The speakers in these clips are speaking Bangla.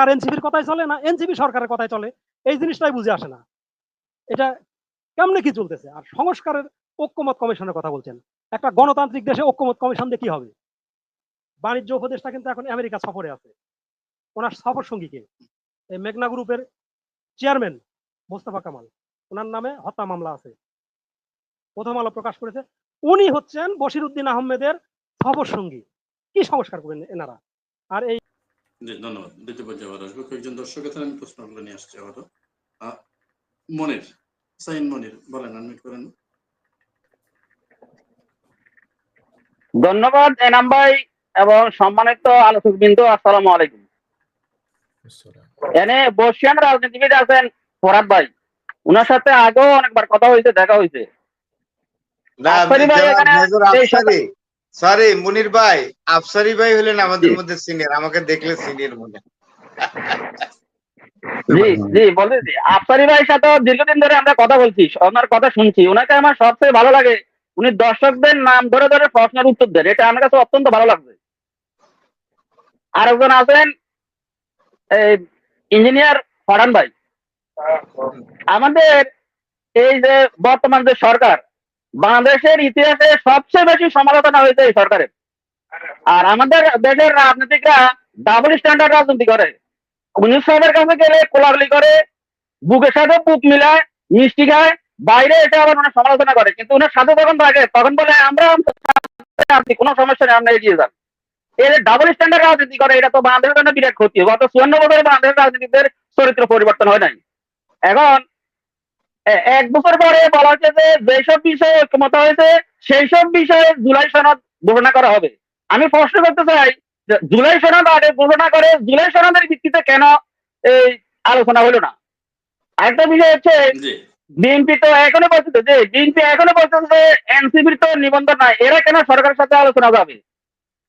সরকার এনসিপির কথাই চলে না এনসিপি সরকারের কথাই চলে? এই জিনিসটাই বুঝে আসে না। এটা কেমনে কি চলতেছে? আর সংস্কারের ঐক্যমত কমিশনের কথা বলছেন। একটা গণতান্ত্রিক দেশে ঐক্যমত কমিশন দিয়ে কি হবে? বাণিজ্য উপদেষ্টা কিন্তু এখন আমেরিকা সফরে আছে। ওনার সফর সঙ্গীকে এই মেঘনা গ্রুপের চেয়ারম্যান মোস্তফা কামাল। ওনার নামে হত্যা মামলা আছে। প্রথম আলো প্রকাশ করেছে। উনি হচ্ছেন বশির উদ্দিন আহমেদের সফর সঙ্গী। কি সংস্কার করবেন এনারা? আর এই জি ধন্যবাদ। দ্বিতীয় পর্যায়ে আবার আসব। কয়েকজন আমি প্রশ্নগুলো নিয়ে আসছি আবারও। মনির সাইন মনির বলেন আনমিট করেন। ধন্যবাদ এনাম ভাই এবং সম্মানিত আলোচক বিন্দু আসসালামু আলাইকুম। এনে বর্ষিয়ান রাজনীতিবিদ আছেন ফরাদ ভাই। উনার সাথে আগেও অনেকবার কথা হয়েছে দেখা হয়েছে। সরি মুনির ভাই আফসারি ভাই হলেন আমাদের মধ্যে সিনিয়র আমাকে দেখলে সিনিয়র মনে জি জি বলতেছি আফসারি ভাইয়ের সাথে দীর্ঘদিন ধরে আমরা কথা বলছি ওনার কথা শুনছি। ওনাকে আমার সবচেয়ে ভালো লাগে। উনি দর্শকদের নাম ধরে ধরে প্রশ্নের উত্তর দেন। এটা আমার কাছে অত্যন্ত ভালো লাগছে। আরেকজন আছেন এই ইঞ্জিনিয়ার ফরান ভাই। আমাদের এই যে বর্তমান যে সরকার বাংলাদেশের ইতিহাসে সবচেয়ে বেশি সমালোচনা হয়েছে এই সরকারের। আর আমাদের দেশের রাজনীতিকরা ডাবল স্ট্যান্ডার্ড রাজনীতি করে। উনিশ সাহেবের কাছে গেলে কোলাগুলি করে, বুকের সাথে বুক মিলায়, মিষ্টি খায়, বাইরে এটা আবার মানে সমালোচনা করে। কিন্তু ওনার সাথে যখন থাকে, তখন বলে, আমরা আপনি কোনো সমস্যা নেই, আমরা এগিয়ে যান। এই ডাবল স্ট্যান্ডার্ড রাজনীতি করে, এটা তো বাংলাদেশের জন্য বিরাট ক্ষতি। গত চুয়ান্ন বছরে বাংলাদেশের রাজনীতিদের চরিত্র পরিবর্তন হয় নাই। এখন এক বছর পরে বলা হচ্ছে যে যেসব বিষয়ে ঐক্যমত হয়েছে সেই সব বিষয়ে জুলাই সনদ ঘোষণা করা হবে। আমি প্রশ্ন করতে চাই জুলাই সনদ আগে ঘোষণা করে জুলাই সনদের ভিত্তিতে কেন এই আলোচনা হলো না? আরেকটা বিষয় হচ্ছে বিএনপি তো এখনও বলছে যে বিএনপি এখনও বলছে যে এনসিবির তো নিবন্ধন নাই এরা কেন সরকারের সাথে আলোচনা যাবে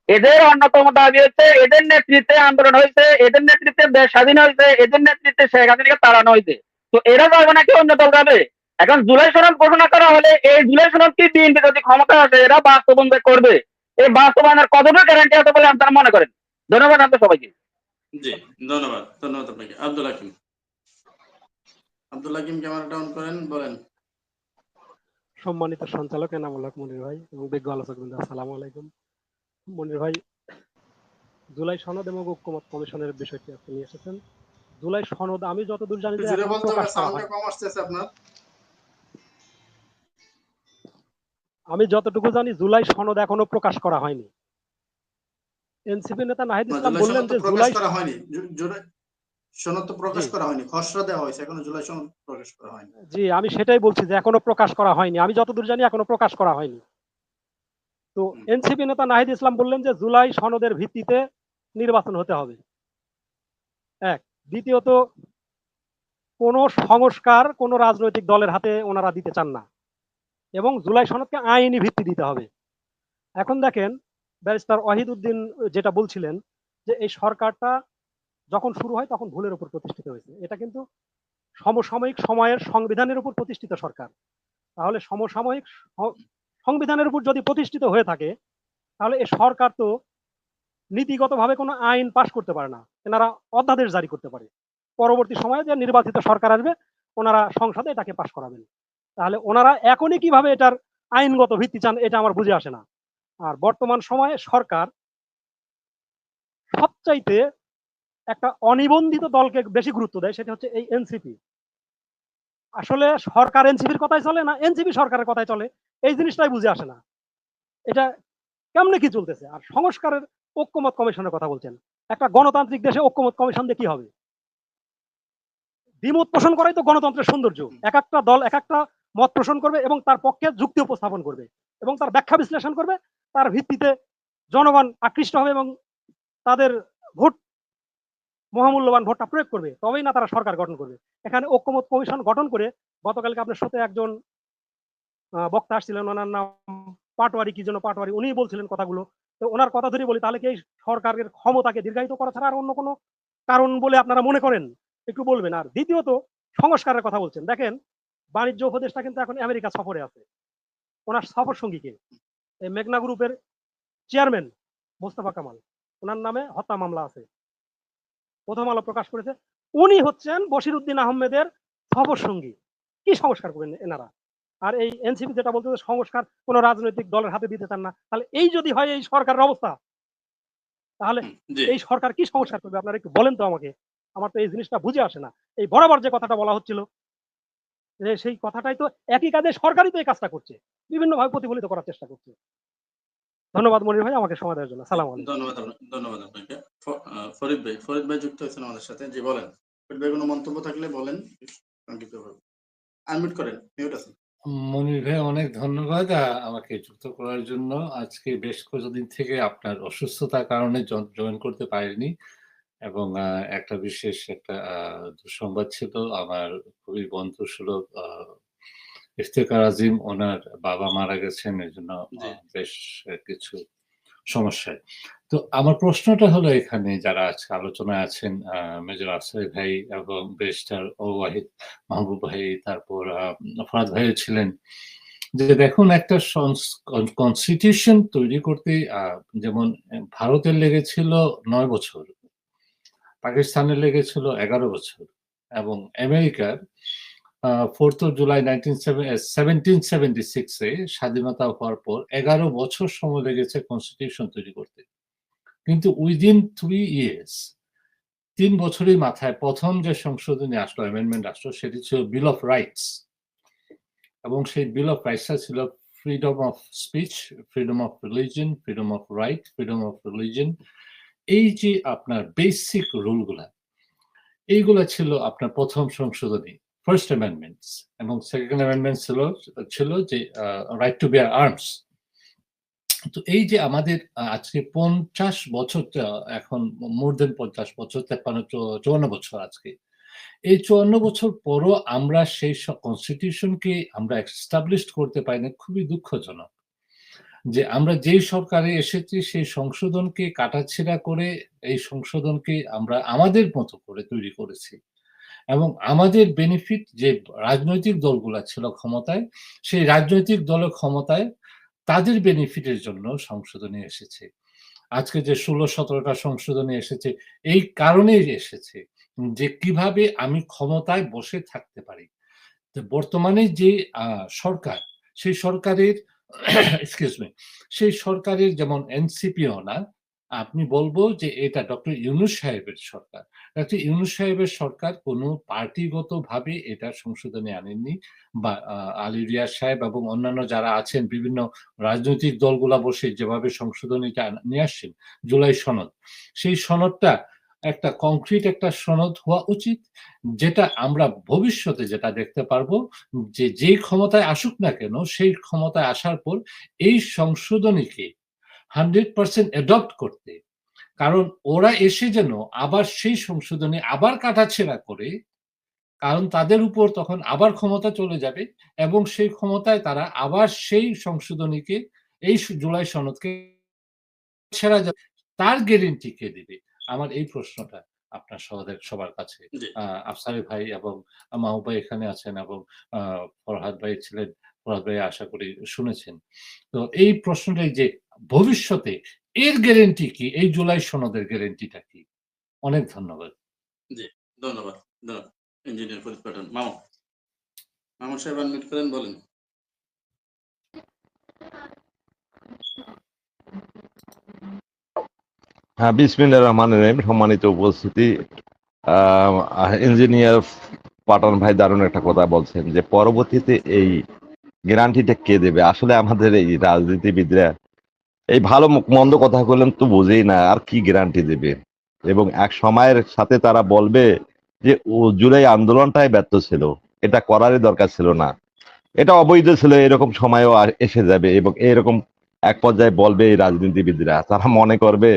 এদের অন্যতম দাবি হচ্ছে এদের নেতৃত্বে আন্দোলন হয়েছে এদের নেতৃত্বে দেশ স্বাধীন হয়েছে এদের নেতৃত্বে শেখ হাসিনাকে তাড়ানো হয়েছে। তো এরা যাবে নাকি অন্য দল যাবে। এখন জুলাই সনদ ঘোষণা করা হলে এই জুলাই সনদ কি বিএনপি যদি ক্ষমতা আছে এরা বাস্তবায়ন করবে। এই বাস্তবায়নের কতটা গ্যারান্টি আছে বলে আপনারা মনে করেন? ধন্যবাদ আপনাদের সবাইকে। জি ধন্যবাদ। ধন্যবাদ আপনাকে। আব্দুল হাকিম। আব্দুল হাকিম ক্যামেরা ডাউন করেন বলেন। সম্মানিত সঞ্চালক এনামুল হক মনির ভাই এবং বিজ্ঞ আলোচক বৃন্দ আসসালামু আলাইকুম। মনির ভাই জুলাই সনদ এবং ঐক্যমত কমিশনের বিষয়টি আপনি নিয়ে এসেছেন। জুলাই সনদ আমি যতদূর জানি যে এখনও বলতে করা সাউন্ডটা কম আসতেছে আপনার। আমি যতটুকু জানি জুলাই সনদ এখনও প্রকাশ করা হয়নি। এনসিপি নেতা নাহিদ ইসলাম বললেন যে জুলাই করা হয়নি। সনদ তো প্রকাশ। করা হয়নি খসড়া দেওয়া হয়েছে এখনও জুলাই সনদ প্রকাশ করা হয়নি। জি আমি সেটাই বলছি যে এখনও প্রকাশ করা হয়নি। আমি যতদূর জানি এখনও প্রকাশ করা হয়নি। তো এনসিপি নেতা নাহিদ ইসলাম বললেন যে জুলাই সনদের ভিত্তিতে নির্বাচন হতে হবে। এক। দ্বিতীয়ত, কোন সংস্কার কোন রাজনৈতিক দলের হাতে ওনারা দিতে চান না। এবং জুলাই সনদকে আইনি ভিত্তি দিতে হবে। এখন দেখেন, ব্যারিস্টার ওয়াহিদ উদ্দিন যেটা বলছিলেন যে, এই সরকারটা যখন শুরু হয় তখন ভুলের উপর প্রতিষ্ঠিত হয়েছে। এটা কিন্তু সমসাময়িক সময়ের সংবিধানের উপর প্রতিষ্ঠিত সরকার। তাহলে সমসাময়িক সংবিধানের উপর যদি প্রতিষ্ঠিত হয়ে থাকে, তাহলে এই সরকার তো নীতিগতভাবে কোনো আইন পাশ করতে পারে না। এনারা অধ্যাদেশ জারি করতে পারে। পরবর্তী সময়ে যে নির্বাচিত সরকার আসবে, ওনারা সংসদে এটাকে পাশ করাবেন। তাহলে ওনারা এখনই কীভাবে এটার আইনগত ভিত্তি চান, এটা আমার বুঝে আসে না। আর বর্তমান সময়ে সরকার সবচাইতে একটা অনিবন্ধিত দলকে বেশি গুরুত্ব দেয়, সেটা হচ্ছে এই এনসিপি আসলে সরকার এনসিপির কথাই চলে না এনসিপি সরকারের কথাই চলে, এই জিনিসটাই বুঝে আসে না। এটা কেমনে কি চলতেছে? আর সংস্কারের ঐক্যমত কমিশনের কথা বলছেন। একটা গণতান্ত্রিক দেশে ঐক্যমত কমিশন দিয়ে কি হবে? দ্বিমত পোষণ করাই তো গণতন্ত্রের সৌন্দর্য। এক একটা দল এক একটা মত পোষণ করবে এবং তার পক্ষে যুক্তি উপস্থাপন করবে এবং তার ব্যাখ্যা বিশ্লেষণ করবে। তার ভিত্তিতে জনগণ আকৃষ্ট হবে এবং তাদের ভোট, মহামূল্যবান ভোটটা প্রয়োগ করবে। তবেই না তারা সরকার গঠন করবে। এখানে ঐক্যমত কমিশন গঠন করে গতকালকে আপনার সাথে একজন বক্তা আসছিলেন। ওনার নাম পাটোয়ারি, কি জন্য পাটোয়ারি? উনিই বলছিলেন কথাগুলো। তো ওনার কথা ধরে বলি, তাহলে কি এই সরকারের ক্ষমতাকে দীর্ঘায়িত করা ছাড়া আর অন্য কোনো কারণ বলে আপনারা মনে করেন? একটু বলবেন। আর দ্বিতীয়ত, সংস্কারের কথা বলছেন। দেখেন, বাণিজ্য উপদেষ্টা কিন্তু এখন আমেরিকা সফরে আছে। ওনার সফর সঙ্গীকে এই মেঘনা গ্রুপের চেয়ারম্যান মোস্তফা কামাল। ওনার নামে হত্যা মামলা আছে। প্রথম আলো প্রকাশ করেছে। উনি হচ্ছেন বশির উদ্দিন আহমেদের সফর সঙ্গী। কি সংস্কার করবেন এনারা? আর এই এনসিপি যেটা বলতে সংস্কার কোন রাজনৈতিক দলের হাতে দিতে চান না তাহলে এই যদি হয় এই সরকারের অবস্থা তাহলে এই সরকার কি সংস্কার করবে? আপনারা একটু বলেন তো আমাকে। আমার তো এই জিনিসটা বুঝে আসে না। এই বরাবর যে কথাটা বলা হচ্ছিল যে সেই কথাটাই তো একই কাজে সরকারই তো এই কাজটা করছে বিভিন্ন ভাবে প্রতিফলিত করার চেষ্টা করছে। ধন্যবাদ মনির ভাই আমাকে সময় দেওয়ার জন্য। সালাম ধন্যবাদ ধন্যবাদ আপনাকে। ফরিদ ভাই ফরিদ ভাই যুক্ত হয়েছেন আমাদের সাথে। জি বলেন। ফরিদ ভাই কোনো মন্তব্য থাকলে বলেন। সংক্ষিপ্তভাবে। আনমিউট করেন মিউট আছেন। মনির ভাই অনেক ধন্যবাদ। আহ, আমাকে যুক্ত করার জন্য। আজকে বেশ কিছুদিন থেকে আপনার অসুস্থতার কারণে জয়েন করতে পারিনি এবং একটা বিশেষ একটা আহ, দুঃসংবাদ ছিল। আমার খুবই বন্ধু সুলভ ইফতেকার আজিম ওনার বাবা মারা গেছেন। এর জন্য জি। বেশ কিছু সমস্যায়। তো আমার প্রশ্নটা হলো এখানে যারা আজকে আলোচনায় আছেন মেজর আফসারি ভাই এবং ব্যারিস্টার ও ওয়াহিদ মাহবুব ভাই, তারপর ফরাদ ভাইও ছিলেন, যে দেখুন একটা কনস্টিটিউশন তৈরি করতে যেমন ভারতের লেগেছিল নয় বছর, পাকিস্তানের লেগেছিল এগারো বছর এবং আমেরিকার fourth of July seventeen seventy সিক্সে স্বাধীনতা হওয়ার পর এগারো বছর সময় লেগেছে কনস্টিটিউশন তৈরি করতে। কিন্তু উইদিন থ্রি ইয়ার্স তিন বছরের মাথায় প্রথম যে সংশোধনী আসলো অ্যামেন্ডমেন্ট আসলো, সেটি ছিল বিল অফ রাইটস এবং সেই বিল অফ রাইটসটা ছিল freedom of speech freedom of religion freedom of right freedom of religion এই যে আপনার বেসিক রুলগুলা এইগুলা ছিল আপনার প্রথম সংশোধনী ফার্স্ট অ্যামেন্ডমেন্টস এবং সেকেন্ড অ্যামেন্ডমেন্ট ছিল ছিল যে রাইট টু বিয়ার আর্মস তো এই যে আমাদের আজকে পঞ্চাশ বছর এখন মোর দেন পঞ্চাশ বছর চুয়ান্ন বছর আজকে। এই চুয়ান্ন বছর পরও আমরা সেই কনস্টিটিউশনকে আমরা এস্টাবলিশ করতে পারি না খুবই দুঃখজনক। যে আমরা যেই সরকারে এসেছি, সেই সংশোধনকে কাটাছেড়া করে এই সংশোধনকে আমরা আমাদের মতো করে তৈরি করেছি। এবং আমাদের বেনিফিট যে রাজনৈতিক দলগুলো ছিল ক্ষমতায়, সেই রাজনৈতিক দলের ক্ষমতায় তাদের বেনিফিটের জন্য সংশোধনী এসেছে। আজকে যে ষোলো, সতেরোটা সংশোধনী এসেছে, এই কারণেই এসেছে যে কীভাবে আমি ক্ষমতায় বসে থাকতে পারি। বর্তমানে যে সরকার, সেই সরকারের এক্সকিউজ সেই সরকারের যেমন এনসিপিও না আপনি বলব যে এটা ডক্টর ইউনুস সাহেবের সরকার। ডক্টর ইউনুস সাহেবের সরকার কোনো পার্টিগত ভাবে এটা সংশোধনে আনেননি বা আলী রিয়া সাহেব এবং অন্যান্য যারা আছেন, বিভিন্ন রাজনৈতিক দলগুলা বসে যেভাবে সংশোধনীটা আন- নিয়ে আসছেন, জুলাই সনদ। সেই সনদটা একটা কংক্রিট একটা সনদ হওয়া উচিত, যেটা আমরা ভবিষ্যতে যেটা দেখতে পারব যে, যেই ক্ষমতায় আসুক না কেন, সেই ক্ষমতায় আসার পর এই সংশোধনীকে হান্ড্রেড পার্সেন্ট অ্যাডপ্ট করতে। কারণ ওরা এসে যেন আবার সেই সংশোধনী আবার কাটাছেড়া করে কারণ তাদের উপর তখন আবার ক্ষমতা চলে যাবে এবং সেই ক্ষমতায় তারা আবার সেই সংশোধনীকে এই জুলাই সনদকে ছেড়া যাবে। তার গ্যারেন্টি কে দিবে? আমার এই প্রশ্নটা আপনার সবার সবার কাছে। আহ, আফসারি ভাই এবং মাহু ভাই এখানে আছেন এবং আহ, ফরহাদ ভাই ছিলেন আশা করি শুনেছেন। তো এই প্রশ্নটাই যে ভবিষ্যতে এর গ্যারেন্টি কি? এই জুলাই সনদের গ্যারেন্টিটা কি? অনেক ধন্যবাদ। ধন্যবাদ ধন্যবাদ। ইঞ্জিনিয়ার ফরিদ পাঠান মামা। মামা সাহেব আনমিউট করেন বলেন। হ্যাঁ রহমান রহিম সম্মানিত উপস্থিতি। আহ, ইঞ্জিনিয়ার পাঠান ভাই দারুণ একটা কথা বলছেন যে পরবর্তীতে এই গ্যারান্টিটা কে দেবে? আসলে আমাদের এই রাজনীতিবিদরা এই ভালো মন্দ কথা বললেন তো বুঝেই না, আর কি গ্যারান্টি দেবে? এবং এক সময়ের সাথে তারা বলবে যে, ও জুলাই আন্দোলনটাই ব্যর্থ ছিল, এটা করারই দরকার ছিল না। এটা অবৈধ ছিল, এরকম সময়ও এসে যাবে এবং এরকম এক পর্যায়ে বলবে এই রাজনীতিবিদরা। তারা মনে করবে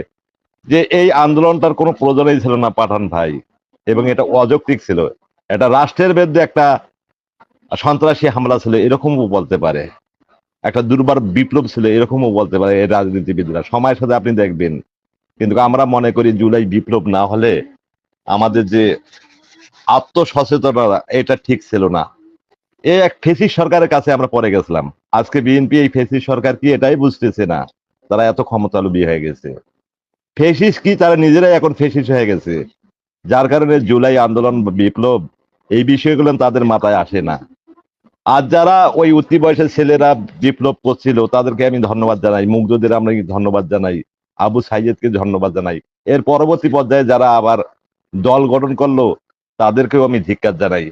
যে, এই আন্দোলনটার কোনো প্রয়োজনই ছিল না, পাঠান ভাই। এবং এটা অযৌক্তিক ছিল। এটা রাষ্ট্রের বিরুদ্ধে একটা সন্ত্রাসী হামলা ছিল, এরকমও বলতে পারে। একটা দুর্বার বিপ্লব ছিল, এরকমও বলতে পারে এই রাজনীতিবিদরা। সময়ের সাথে আপনি দেখবেন। কিন্তু আমরা মনে করি জুলাই বিপ্লব না হলে আমাদের যে আত্মসচেতনতা, এটা ঠিক ছিল না। এই এক ফেসিস সরকারের কাছে আমরা পরে গেছিলাম। আজকে বিএনপি এই ফেসিস সরকার কি এটাই বুঝতেছে না? তারা এত ক্ষমতালুবী হয়ে গেছে। ফেসিস কি? তারা নিজেরাই এখন ফেসিস হয়ে গেছে। যার কারণে জুলাই আন্দোলন বিপ্লব এই বিষয়গুলো তাদের মাথায় আসে না। আর যারা ওই উত্তি বয়সের ছেলেরা বিপ্লব করছিল, তাদেরকে আমি ধন্যবাদ জানাই। মুগ্ধদের আমরা ধন্যবাদ জানাই। আবু সাইয়েদকে ধন্যবাদ জানাই। এর পরবর্তী পর্যায়ে যারা আবার দল গঠন করল, তাদেরকেও আমি ধিক্কার জানাই।